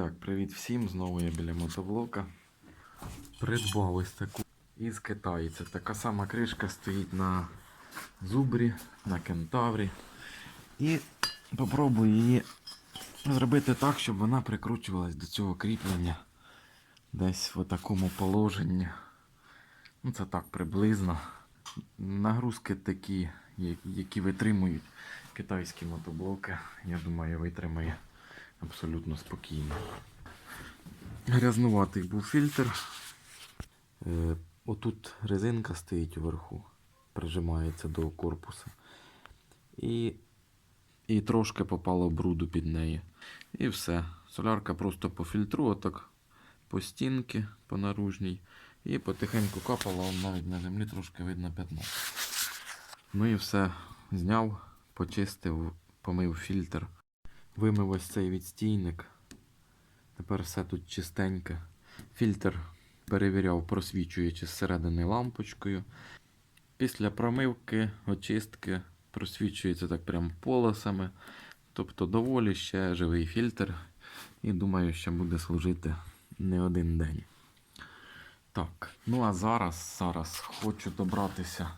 Так, привіт всім. Знову я біля мотоблока. Придбав таку із Китаю. Це така сама кришка стоїть на зубрі, на кентаврі. І попробую її зробити так, щоб вона прикручувалась до цього кріплення десь в такому положенні. Ну, це так приблизно. Нагрузки такі, які витримують китайські мотоблоки. Я думаю, витримає абсолютно спокійно. Грязнуватий був фільтр. Е, отут резинка стоїть уверху, прижимається до корпуса. І, і трошки попало бруду під неї. І все. Солярка просто по фільтру, отак по стінки, по наружній. І потихеньку капала, навіть на землі трошки видно пятно. Ну і все. Зняв, почистив, помив фільтр. Вимив ось цей відстійник. Тепер все тут чистеньке. Фільтр перевіряв, просвічуючи зсередини лампочкою. Після промивки, очистки просвічується так прям полосами. Тобто доволі ще живий фільтр. І думаю, що буде служити не один день. Так, ну а зараз, зараз хочу добратися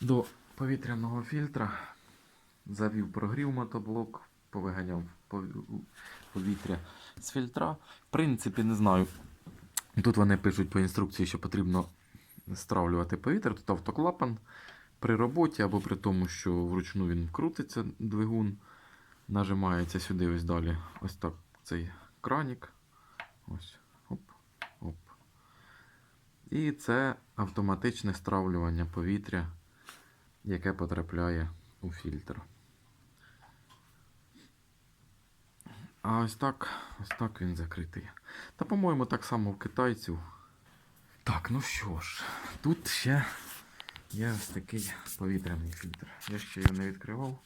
до повітряного фільтра. Завів прогрів мотоблок, повиганяв повітря з фільтра. В принципі, не знаю. Тут вони пишуть по інструкції, що потрібно стравлювати повітря. Тут автоклапан при роботі або при тому, що вручну він крутиться, двигун. Нажимається сюди ось далі. Ось так цей кранік. Ось. Оп, оп. І це автоматичне стравлювання повітря, яке потрапляє у фільтр. А ось так, ось так він закритий. Та, по-моєму, так само в китайців. Так, ну що ж, тут ще є ось такий повітряний фільтр. Я ще його не відкривав.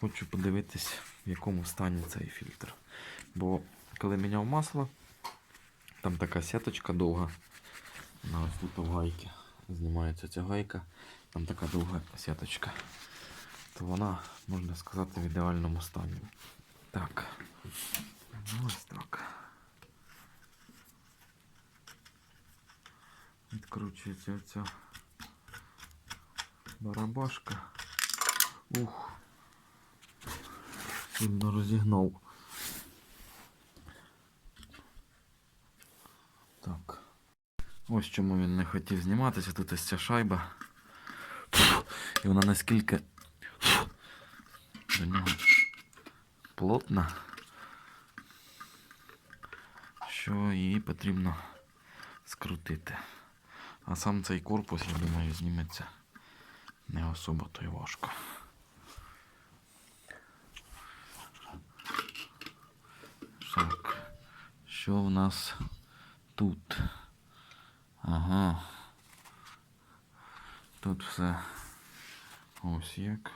Хочу подивитись, в якому стані цей фільтр. Бо коли міняв масло, там така сіточка довга. На ось тут в гайки. Знімається ця гайка, там така довга сіточка. То вона, можна сказати, в ідеальному стані. Так. Ось так. Відкручується оця барабашка. Ух. Сильно розігнав. Так. Ось чому він не хотів зніматися. Тут ось ця шайба. І вона наскільки до нього плотна, що її потрібно скрутити. А сам цей корпус, я думаю, зніметься не особо то й важко. Так, що в нас тут? Ага. Тут все ось як.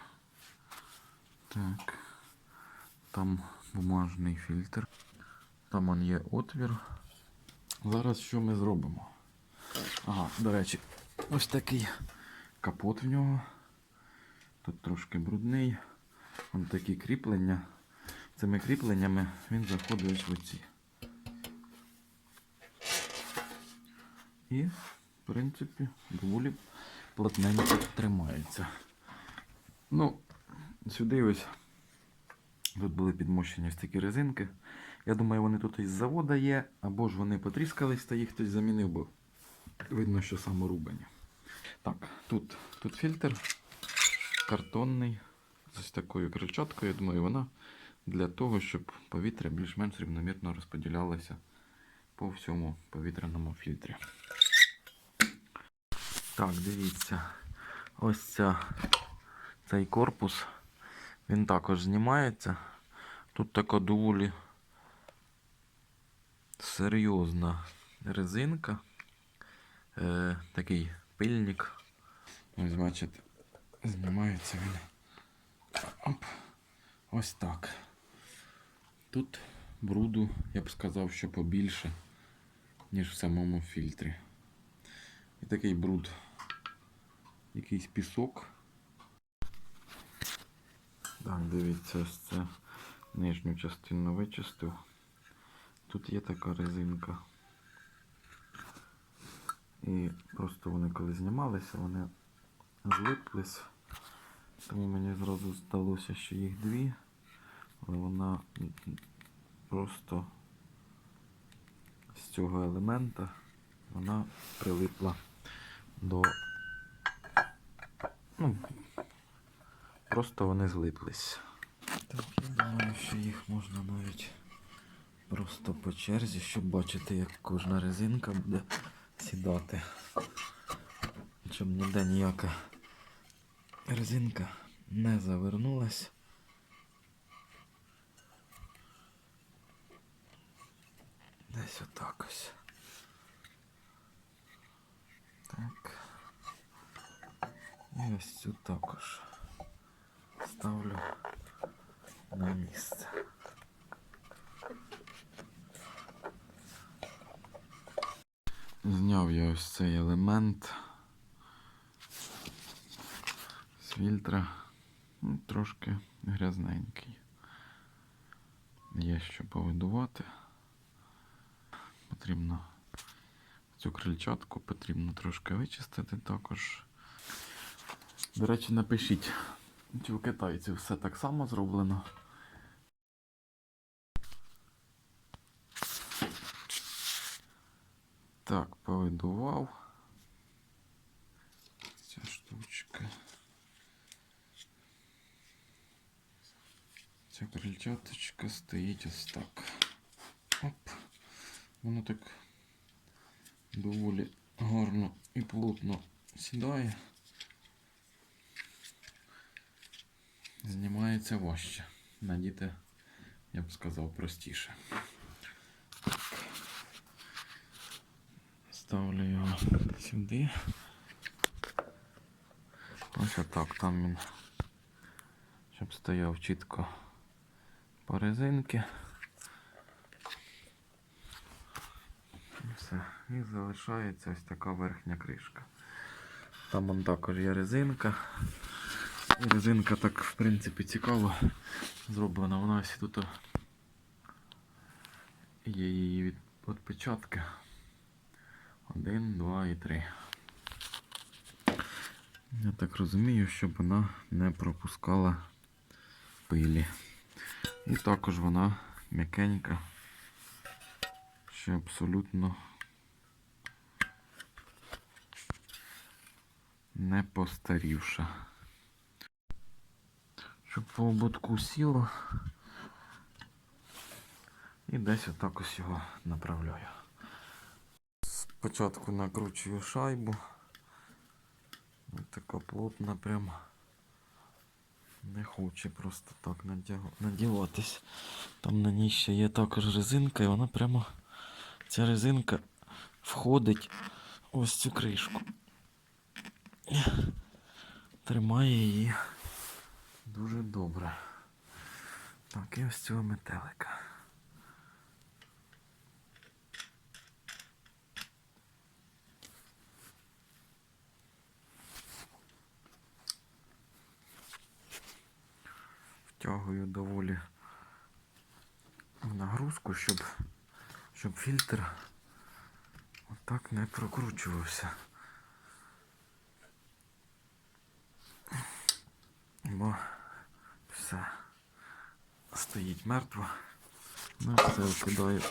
Так. Там бумажний фільтр. Там он є отвір. Зараз що ми зробимо? Ага, до речі, ось такий капот в нього. Тут трошки брудний. Вон такі кріплення. Цими кріпленнями він заходить ось в оці. І, в принципі, доволі плотненько тримається. Ну, сюди ось тут були підмощені ось такі резинки. Я думаю, вони тут із завода є, або ж вони потріскались та їх хтось замінив, бо видно, що саморубані. Так, тут, тут фільтр картонний з ось такою крильчаткою. Я думаю, вона для того, щоб повітря більш-менш рівномірно розподілялося по всьому повітряному фільтрі. Так, дивіться. Ось ця, цей корпус. Він також знімається. Тут така доволі серйозна резинка. Е, такий пильник. Ось бачите, знімається він. Оп. Ось так. Тут бруду, я б сказав, що побільше, ніж в самому фільтрі. І такий бруд. Якийсь пісок. Так, дивіться, ось це нижню частину вичистив. тут є така резинка. І просто вони коли знімалися, вони злиплись. Тому мені зразу здалося, що їх дві, але вона просто з цього елемента вона прилипла до. Ну, просто вони злиплись. Так, я думаю, що їх можна навіть просто по черзі, щоб бачити, як кожна резинка буде сідати. Щоб ніде ніяка резинка не завернулась. Десь отак ось. Так. І ось цю також ставлю на місце. Зняв я ось цей елемент з фільтра. Ну, трошки грязненький. Є що повидувати. Потрібно цю крильчатку потрібно трошки вичистити також. До речі, напишіть, чи в китайців все так само зроблено. Так, повидував. Ця штучка. Ця крильчаточка стоїть ось так. Оп. Воно так доволі гарно і плотно сідає. Знімається важче. Надіти, я б сказав, простіше. Ставлю його сюди. Ось отак там він, щоб стояв чітко по резинки. Все. І залишається ось така верхня кришка. Там он також є резинка. І резинка так, в принципі, цікаво зроблена. Вона ось тут є її від відпечатки. Один, два і три. Я так розумію, щоб вона не пропускала пилі. І також вона м'якенька, ще абсолютно не постарівша. Щоб по ободку сіло. І десь отак ось його направляю. Спочатку накручую шайбу. Ось така плотна прям. Не хоче просто так надіватись. Там на ній ще є також резинка, і вона прямо. Ця резинка входить ось цю кришку. Тримає її дуже добре. Так, і ось цього метелика. Втягую доволі в нагрузку, щоб, щоб фільтр отак не прокручувався. Бо все стоїть мертво. Ну, все вкидаю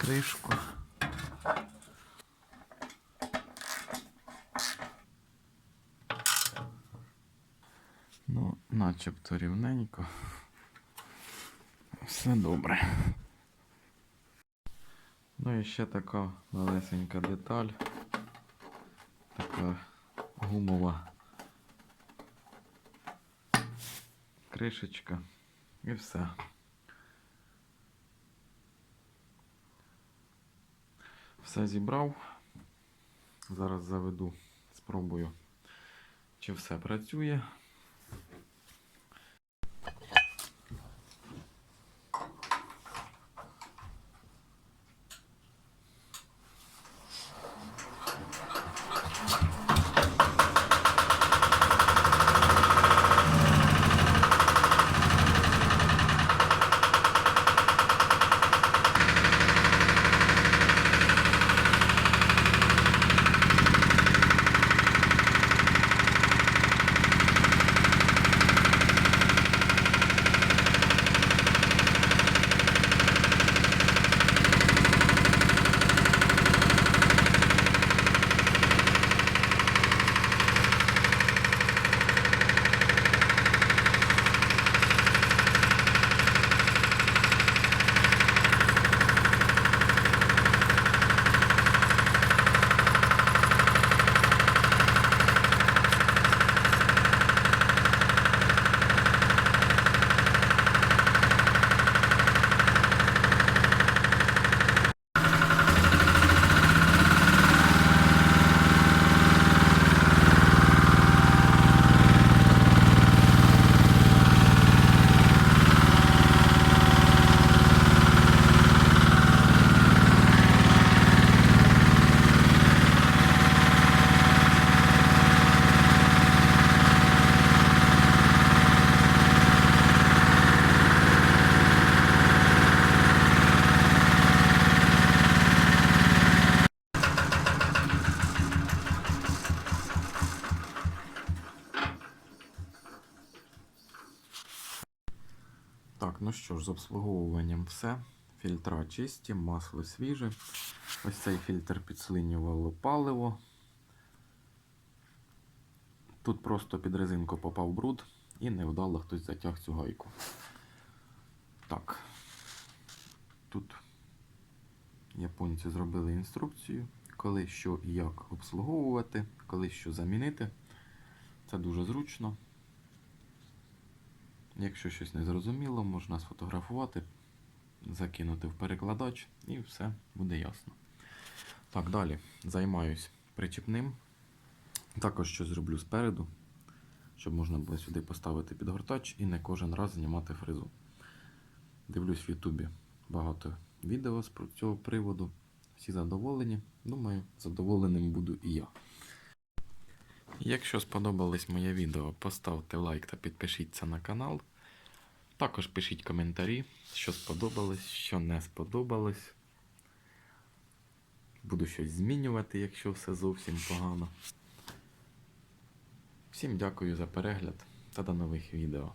кришку. Начебто рівненько. Все добре. Ну і ще така малесенька деталь. Така гумова кришечка і все. Все зібрав. Зараз заведу, спробую, чи все працює. Ну що ж, з обслуговуванням все. Фільтра чисті, масло свіже. Ось цей фільтр підслинювало паливо. Тут просто під резинку попав бруд і невдало хтось затяг цю гайку. Так. Тут японці зробили інструкцію, коли що і як обслуговувати, коли що замінити. Це дуже зручно. Якщо щось не зрозуміло, можна сфотографувати, закинути в перекладач і все буде ясно. Так, далі займаюсь причіпним. Також щось зроблю спереду, щоб можна було сюди поставити підгортач і не кожен раз знімати фрезу. Дивлюсь в Ютубі багато відео з цього приводу. Всі задоволені. Думаю, задоволеним буду і я. Якщо сподобалось моє відео, поставте лайк та підпишіться на канал. Також пишіть коментарі, що сподобалось, що не сподобалось. Буду щось змінювати, якщо все зовсім погано. Всім дякую за перегляд та до нових відео.